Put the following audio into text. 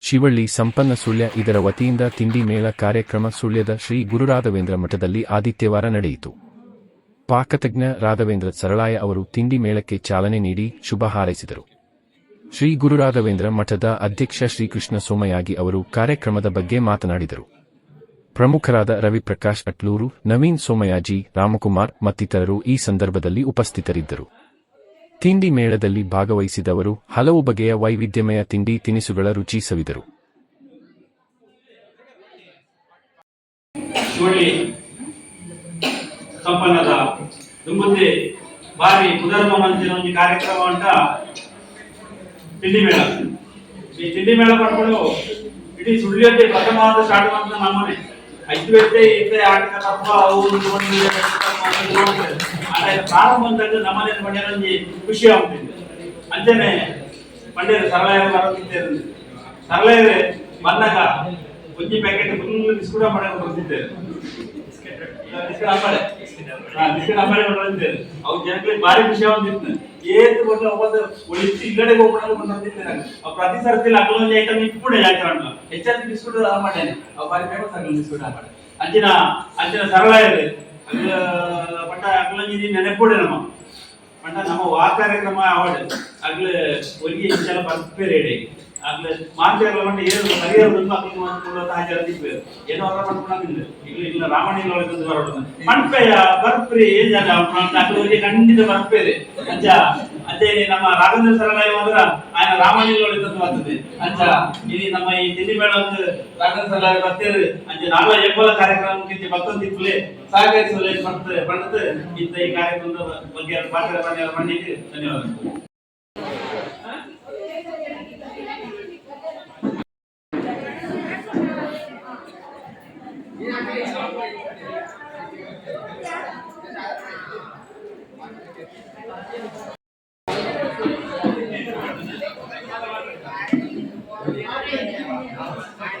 ಶಿವಳ್ಳಿ ಸಂಪನ್ನ ಸುಳ್ಯ ಇದರ ವತಿಯಿಂದ ತಿಂಡಿ ಮೇಳ ಕಾರ್ಯಕ್ರಮ ಸುಳ್ಯದ ಶ್ರೀ ಗುರುರಾಘವೇಂದ್ರ ಮಠದಲ್ಲಿ ಆದಿತ್ಯವಾರ ನಡೆಯಿತು. ಪಾಕತಜ್ಞ ರಾಘವೇಂದ್ರ ಸರಳಾಯ ಅವರು ತಿಂಡಿ ಮೇಳಕ್ಕೆ ಚಾಲನೆ ನೀಡಿ ಶುಭ ಹಾರೈಸಿದರು. ಶ್ರೀ ಗುರುರಾಘವೇಂದ್ರ ಮಠದ ಅಧ್ಯಕ್ಷ ಶ್ರೀಕೃಷ್ಣ ಸೋಮಯಾಗಿ ಅವರು ಕಾರ್ಯಕ್ರಮದ ಬಗ್ಗೆ ಮಾತನಾಡಿದರು. ಪ್ರಮುಖರಾದ ರವಿಪ್ರಕಾಶ್ ಅಟ್ಲೂರು, ನವೀನ್ ಸೋಮಯಾಜಿ, ರಾಮಕುಮಾರ್ ಮತ್ತಿತರರು ಈ ಸಂದರ್ಭದಲ್ಲಿ ಉಪಸ್ಥಿತರಿದ್ದರು. ತಿಂಡಿ ಮೇಳದಲ್ಲಿ ಭಾಗವಹಿಸಿದವರು ಹಲವು ಬಗೆಯ ವೈವಿಧ್ಯಮಯ ತಿಂಡಿ ತಿನಿಸುಗಳ ರುಚಿ ಸವಿದರು. ಸಂಪನ್ನದ, ದುಂಬುದ್ದಿ ಬಾರಿ ಪುನರ್ಮ ಅಂತಿನ ಒಂದು ಕಾರ್ಯಕ್ರಮ ಅಂತ ತಿಂಡಿ ಮೇಳ. ಈ ತಿಂಡಿ ಮೇಳ ಪಡ್ಕೊಂಡು ಇಡೀ ಸುಳ್ಳಿಯಲ್ಲಿ ಪ್ರಥಮವಾದ ಸ್ಟಾರ್ಟ್ ಅಂತ ನಮ್ಮನೆ ಐದು ವ್ಯಕ್ತಿ ಇದ್ದೆ ಆಟಿಕ ತಪ್ಪ ಅವು ಇವು ಆಟ ಪ್ರಾರಂಭ ಅಂದಾಗ ನಮ್ಮನೆ ಪಂಡ್ಯರಂಜಿ ಖುಷಿ ಆಗ್ತಿದೆ ಅಂಚನೆ ಪಂಡ್ಯರು ಸರಳ ಬರುತ್ತಿದ್ದೇನೆ ಸರಳ ಬಂದಾಗ ಒಂಜಿ ಪ್ಯಾಕೆಟ್ ಫುಲ್ ಬಿಸ್ಕುಟ್ ಮಾಡಿ ಬರ್ತಿದ್ದೇವೆ ಬಿಸ್ಕಟ್ ಹಂಬಳೆ ಹಾ ಬಿಸ್ಕಟ್ ಹಂಬಳೆ ಬಂದಿದ್ದೇವೆ ಅವು ಜನಗಳಿಗೆ ಭಾರಿ ವಿಷಯ ಆಗಿತ್ತು ಏತು ಬಂದು ಒಬ್ಬದು ಒಳಿತು ಇಲ್ಲಡೆ ಹೋಗ್ಬಿಡಲು ಬಂದಿದ್ದೇನೆ ಅವು ಪ್ರತಿ ಸರ್ತಿ ಅಗಲೊಂದು ಐಟಮ್ ಇಟ್ಬಿಡೆ ಯಾಕೆ ಅಣ್ಣ ಹೆಚ್ಚಾಗಿ ಬಿಸ್ಕುಟ್ ಮಾಡ್ಯಾನೆ ಅವು ಭಾರಿ ಫೇಮಸ್ ಆಗಲಿ ಬಿಸ್ಕುಟ್ ಹಂಬಳೆ ಅಂಚಿನ ಅಂಚಿನ ಸರಳ ಪಟ್ಟ ಅಗ್ಲಂಜಿ ನೆನಪುಡೆ ನಮ್ಮ. ಪಂಡ ನಮ್ಮ ವಾ ಕಾರ್ಯಕ್ರಮ ಅವಡ್ ಆಗ್ಲೇ ಒಲಿಗೆ ಇಂಚಲ ಬರ್ಪೇರೆ ಇಡೆ ಆಗ್ಲೇ ಮಾತೆಲ್ಲ ಮಂಡ ಏನು ಪರಿಹಾರ ಒಂದು ಅಕ್ಕಿ ಮಾಡ್ಕೊಂಡು ಹಾಜರ ದಿಕ್ಕು ಏನೋ ಅವರ ಮಾಡ್ಕೊಂಡಿಲ್ಲ ಇಲ್ಲ ಇಲ್ಲ ರಾಮಣಿಗಳ ಒಳಗೆ ಬರೋದು ಮಣ್ಪೆಯ ಬರ್ಪ್ರಿ ಏನ್ ಜನ ಅಗ್ಲೋರಿಗೆ ಖಂಡಿತ ಬರ್ಪೇರೆ ಅಂಚ ಅಂಚೆನೆ ನಮ್ಮ ರಾಘವೇಂದ್ರ ಸರಣಾಯ ಮಾತ್ರ ಆಯನ ರಾಮಾಯಣಗಳು ಇದ್ದದ್ದು ಇಲ್ಲಿ ನಮ್ಮ ಈ ತಿಂಡಿ ಮೇಡಮ್ ರಾಘವೇಂದ್ರ ಶರಣಯ್ಯ ಬರ್ತಾರೆ. ಅಂಚೆ, ನಾಲ್ವ ಎಪ್ಪಲ ಕಾರ್ಯಕ್ರಮಕ್ಕೆ ಮತ್ತೊಂದಿಪ್ಪಲೆ ಸಹಕರಿಸಲು ಬರ್ತದೆ ಬಂದದ್ದು ಇಂಥ ಈ ಕಾರ್ಯಕ್ರಮದ ಬಗ್ಗೆ ಪಾತ್ರ ಮಾಡಿ, ಧನ್ಯವಾದಗಳು.